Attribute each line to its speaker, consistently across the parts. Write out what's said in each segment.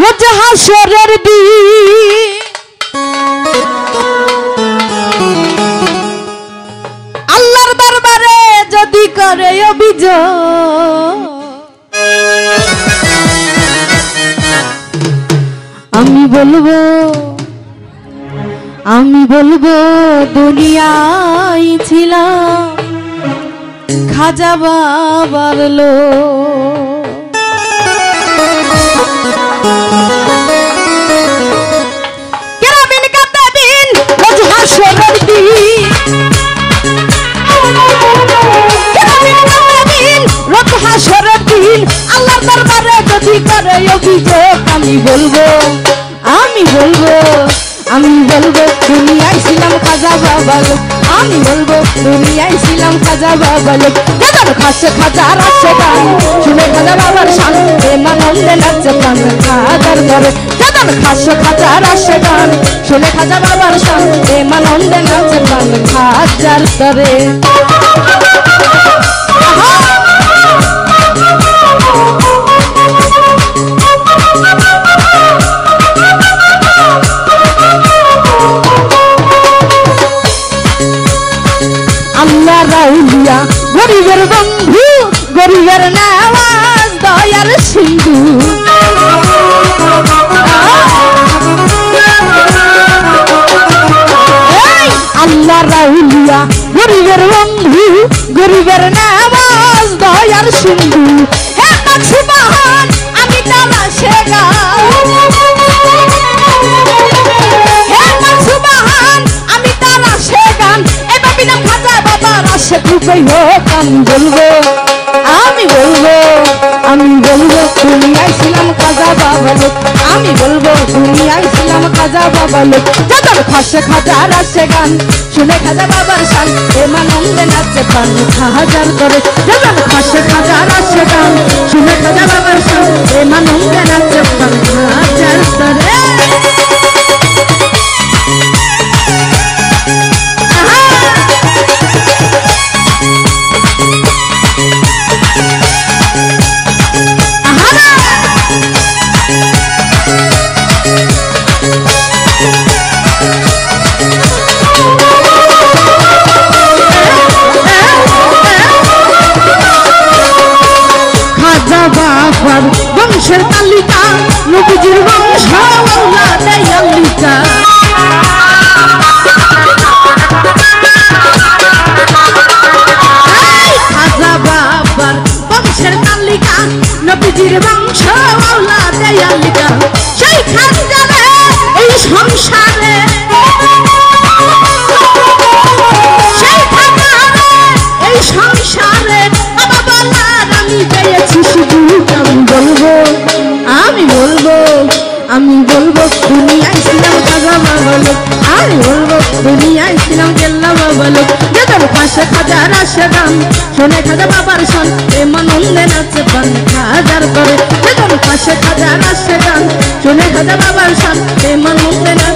Speaker 1: রোজ হাসরের দিন আল্লাহর দরবারে যদি করে অভিযোগ। আমি বলব আমি বলব, দুনিয়ায় ছিলাম, খাজা বাবার লোক। অভিযোগ আমি বলব? আমি বলব আমি বলব, দুনিয়ায় ছিলাম খাজা বাবা লোক। আমি বলব, দুনিয়ায় ছিলাম খাজা বাবা লোক। যাদের খাসে খাজা রাসে গান শুনে খাজা বাবার শান। প্রেমানন্দে নাচে প্রাণ খাজার ঘরে। যাদের খাসে খাজা রাসে গান শুনে খাজা বাবার শান। প্রেমানন্দে নাচে প্রাণ খাজার ঘরে। গরিবের নামাজ, দয়ার সিন্ধু আল্লাহ রাউলিয়া, গরিবের বন্ধু, গরিবের নামাজ, দয়ার সিন্ধু হে সুবাহান আমি তালা সুবাহান আমি তালা শেগান এ বাবিনা খাজা বাবা রাশে খুবই হোক আমি বলব বলব আইছিলাম ছিলাম খাজা বাবা লোক যাদের খাসে খাজা রাশে গান শুনে খাজা বাবার শান এমানন্দে নাচে পান হাজার করে যাদের খাসে খাজা রাশে গান শুনে খাজা বাবার শান এমানন্দে নাচে পান হাজার এই সংসারে। আমি বলব? আমি বলব আমি বলব দুনিয়ায় ছিলাম খাজা বাবা লোক আমি বলব দুনিয়ায় ছিলাম গেলাম বলো যাদের পাশে হাজার আসে গান শোনে খাজা বাবার শোন। প্রেমানন্দে নাচে পান হাজার করে। যাদের পাশে হাজার আসে গান শোনে খাজা বাবার শোন। প্রেমানন্দে নাচে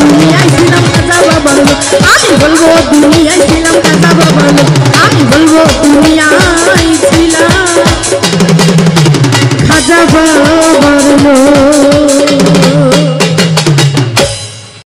Speaker 1: দুনিয়ায় ছিলাম কাঁচা বাবা আমি বলব দুনিয়ায় ছিলাম কাঁচা বাবার